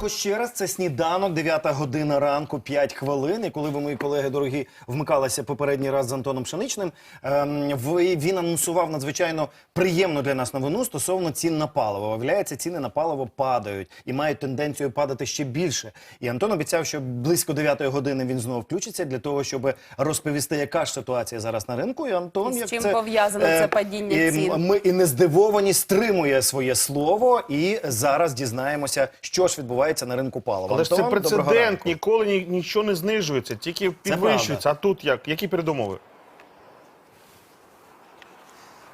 Ранку ще раз це сніданок, 9 година ранку, 5 хвилин. І коли ви, мої колеги дорогі, вмикалися попередній раз з Антоном Пшеничним, ем, ви- він анонсував надзвичайно приємну для нас новину стосовно цін на паливо. Виявляється, ціни на паливо падають і мають тенденцію падати ще більше. І Антон обіцяв, що близько 9 години він знову включиться для того, щоб розповісти, яка ж ситуація зараз на ринку. І Антон, І з як чим це, пов'язано е, це падіння і цін? Ми і не здивовані, стримує своє слово. І зараз дізнаємося, що ж відбувається на ринку палива. Але ж це Антон, доброго прецедент, ранку. ніколи ні, нічого не знижується, тільки підвищується. А тут як? Які передумови?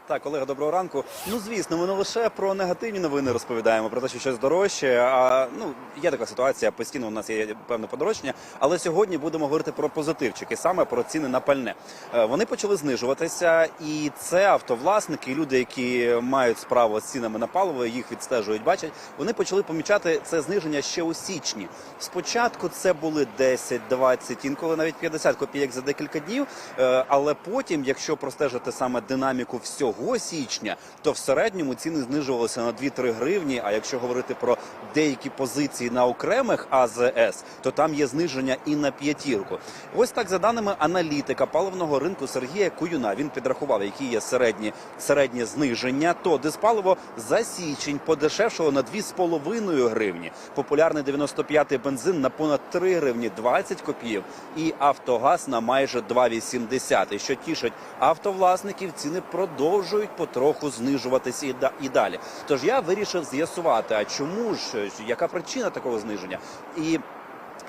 Так, Олега, доброго ранку. Ну звісно, ми не лише про негативні новини розповідаємо, про те, що щось дорожче. А ну є така ситуація, постійно у нас є певне подорожчання. Але сьогодні будемо говорити про позитивчики, саме про ціни на пальне. Е, Вони почали знижуватися, і це автовласники, люди, які мають справу з цінами на паливо, їх відстежують, бачать. Вони почали помічати це зниження ще у січні. Спочатку це були 10, 20, інколи навіть 50 копійок за декілька днів. Е, Але потім, якщо простежити саме динаміку всього січня, то в середньому ціни знижувалися на 2-3 гривні. А якщо говорити про деякі позиції на окремих АЗС, то там є зниження і на п'ятірку. Ось так за даними аналітика паливного ринку Сергія Куюна, він підрахував, які є середні середнє зниження. То диспаливо за січень подешевшало на 2,5 гривні. Популярний 95-й бензин на понад 3 гривні 20 копійок, і Автогаз на майже 2,80. І що тішить автовласників, ціни продовжують потроху знижуватися і да- і далі. Тож я вирішив з'ясувати, а чому ж яка причина такого зниження? І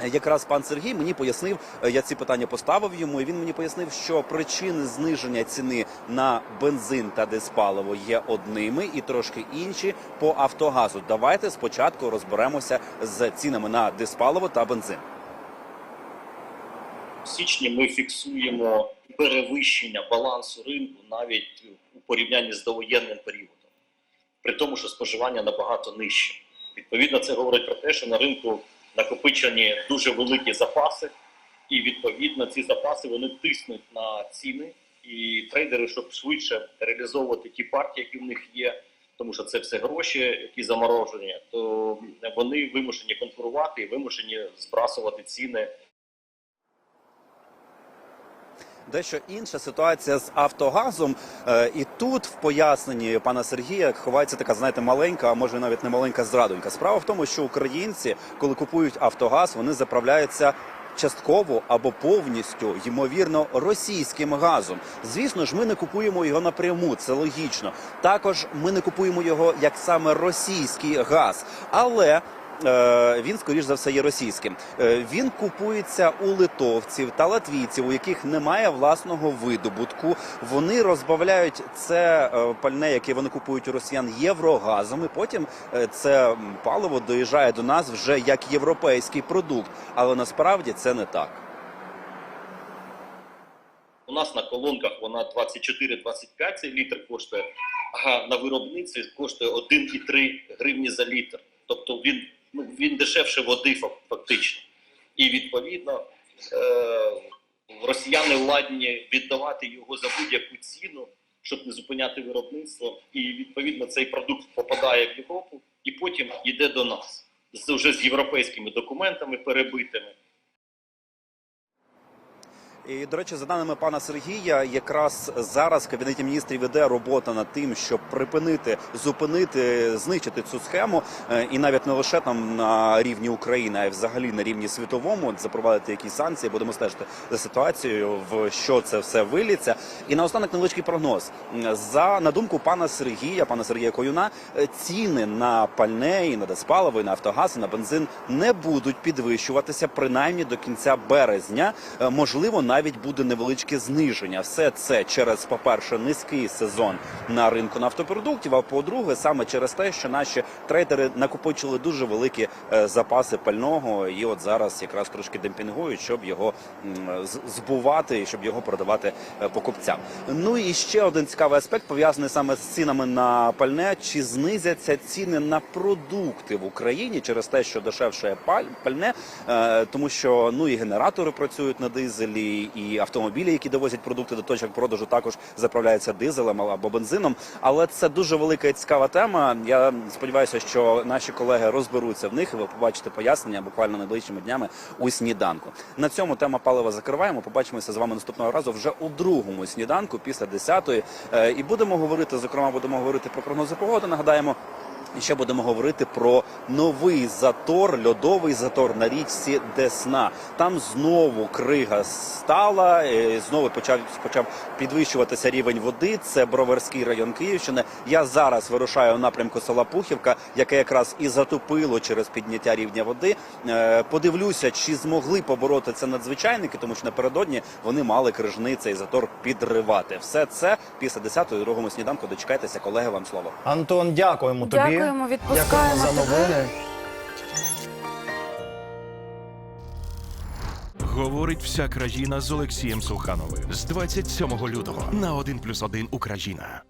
Якраз пан Сергій мені пояснив, е, я ці питання поставив йому, і він мені пояснив, що причини зниження ціни на бензин та диспаливо є одними і трошки інші по Автогазу. Давайте спочатку розберемося з цінами на диспаливо та бензин. В січні ми фіксуємо перевищення балансу ринку навіть порівнянні з довоєнним періодом, при тому, що споживання набагато нижче. Відповідно, це говорить про те, що на ринку накопичені дуже великі запаси, і відповідно ці запаси вони тиснуть на ціни. І трейдери, щоб швидше реалізовувати ті партії, які в них є, тому що це все гроші, які заморожені, то вони вимушені конкурувати і вимушені збрасувати ціни Дещо інша ситуація з Автогазом. Е, І тут в поясненні пана Сергія ховається така, знаєте, маленька, а може навіть не маленька зрадонька. Справа в тому, що українці, коли купують Автогаз, вони заправляються. Частково або повністю, ймовірно, російським газом. Звісно ж, ми не купуємо його напряму, це логічно. Також ми не купуємо його як саме російський газ, але він, скоріш за все, є російським. Е, він купується у литовців та латвійців, у яких немає власного видобутку. Вони розбавляють це е, пальне, яке вони купують у росіян, єврогазом. І потім е, це паливо доїжджає до нас вже як європейський продукт. Але насправді це не так. У нас на колонках вона 24-25 цей літр коштує, а на виробництві коштує 1,3 гривні за літр. Тобто він, ну, він дешевше води фак- фактично. І відповідно е- росіяни ладні віддавати його за будь-яку ціну, щоб не зупиняти виробництво. І відповідно цей продукт попадає в Європу і потім йде до нас з вже з європейськими документами перебитими. І до речі, за даними пана Сергія, якраз зараз в кабінеті міністрів веде робота над тим, щоб припинити, зупинити, знищити цю схему, Е, і навіть не лише там на рівні України, а й взагалі на рівні світовому запровадити якісь санкції. Будемо стежити за ситуацією, в що це все виліться. І наостанок невеличкий прогноз. За на думку пана Сергія, пана Сергія Коюна, е, ціни на пальне і на диспаливо, і на автогаз, і на бензин не будуть підвищуватися принаймні до кінця березня. Е, Можливо, навіть буде невеличке зниження. Все це через, по-перше, низький сезон на ринку нафтопродуктів. А по-друге, саме через те, що наші трейдери накопичили дуже великі е, запаси пального, і от зараз якраз трошки демпінгують, щоб його збувати і щоб його продавати е, покупцям. Ну і ще один цікавий аспект пов'язаний саме з цінами на пальне. Чи знизяться ціни на продукти в Україні через те, що дешевше паль- пальне, Е, тому що ну і генератори працюють на дизелі, і автомобілі, які довозять продукти до точок продажу, також заправляються дизелем або бензином. Але це дуже велика і цікава тема. Я сподіваюся, що наші колеги розберуться в них, і ви побачите пояснення буквально найближчими днями у сніданку. На цьому тема палива закриваємо. Побачимося з вами наступного разу вже у другому сніданку після 10-ї. Е, І будемо говорити, зокрема, будемо говорити про прогнози погоди. Нагадаємо. І ще будемо говорити про новий затор, льодовий затор на річці Десна. Там знову крига стала, е, знову почав почав підвищуватися рівень води. Це Броварський район Київщини. Я зараз вирушаю в напрямку села Пухівка, яке якраз і затопило через підняття рівня води. Е, Подивлюся, чи змогли побороти це надзвичайники, тому що напередодні вони мали крижний цей затор підривати. Все це після 10-ї, другому сніданку. Дочекайтеся, колеги, вам слово. Антон, дякуємо тобі. Дякуємо, відпускаємо Дякуємо за тебе. новини. Говорить вся країна з Олексієм Сухановим з 27 лютого на 1+,1 Україна.